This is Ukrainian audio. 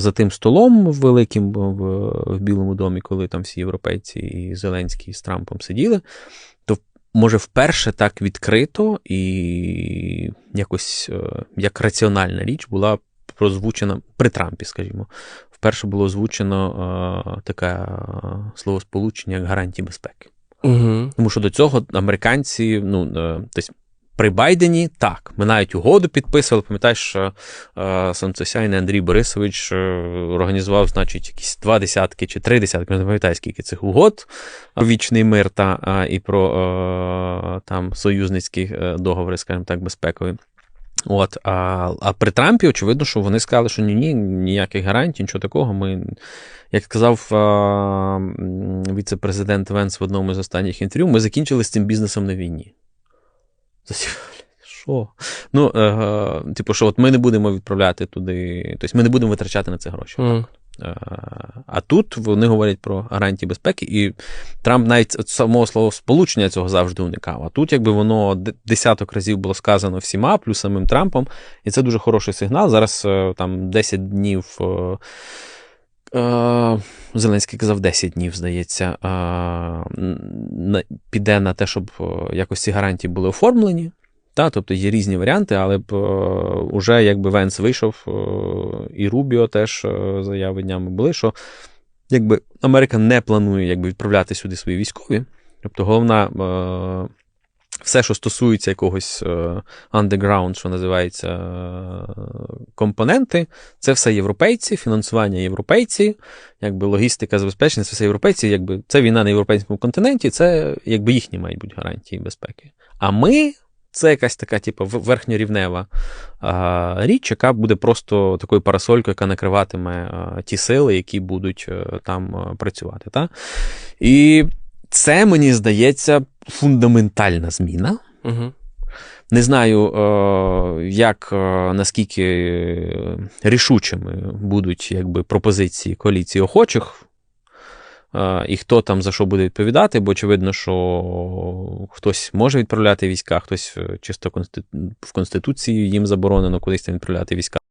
за тим столом великим в, в Білому домі, коли там всі європейці і Зеленський з Трампом сиділи, то може вперше так відкрито і якось е, як раціональна річ була прозвучена при Трампі, скажімо. Вперше було озвучено е, таке е, словосполучення як гарантії безпеки. Угу. Тому що до цього американці, ну е, тобто при Байдені так, ми навіть угоду підписували. Пам'ятаєш, е, сонцесяйний Андрій Борисович е, організував, значить, якісь два десятки чи три десятки, не пам'ятаю, скільки цих угод про вічний мир та а, і про е, там союзницькі е, договори, скажімо так, безпекові. От, а, а при Трампі, очевидно, що вони сказали, що ні, ні, ніяких гарантій, нічого такого. Ми, як сказав віце-президент Венс в одному з останніх інтерв'ю, ми закінчили з цим бізнесом на війні. Що? Ну, е, типу, що от ми не будемо відправляти туди, тобто ми не будемо витрачати на це гроші. Угу. Е, А тут вони говорять про гарантії безпеки, і Трамп навіть от самого слова сполучення цього завжди уникав. А тут, якби воно десяток разів було сказано всіма, плюс самим Трампом, і це дуже хороший сигнал. Зараз е, там 10 днів. е, Зеленський казав 10 днів, здається, е, піде на те, щоб е, якось ці гарантії були оформлені. Та, тобто є різні варіанти, але б е, уже якби Венс вийшов, е, і Рубіо теж е, заяви днями були, що якби Америка не планує якби, відправляти сюди свої військові. Тобто головна, е, все, що стосується якогось е, underground, що називається е, компоненти, це все європейці, фінансування європейці, якби логістика забезпечення, це все європейці, якби це війна на європейському континенті, це якби їхні мають бути гарантії безпеки. А ми. Це якась така, типу, верхньорівнева а, річ, яка буде просто такою парасолькою, яка накриватиме а, ті сили, які будуть е, там е, працювати. Та? І це, мені здається, фундаментальна зміна. Угу. Не знаю, е, як е, наскільки рішучими будуть якби, пропозиції коаліції охочих, е, і хто там за що буде відповідати, бо очевидно, що хтось може відправляти війська, хтось е, чисто в Конституції їм заборонено кудись там відправляти війська.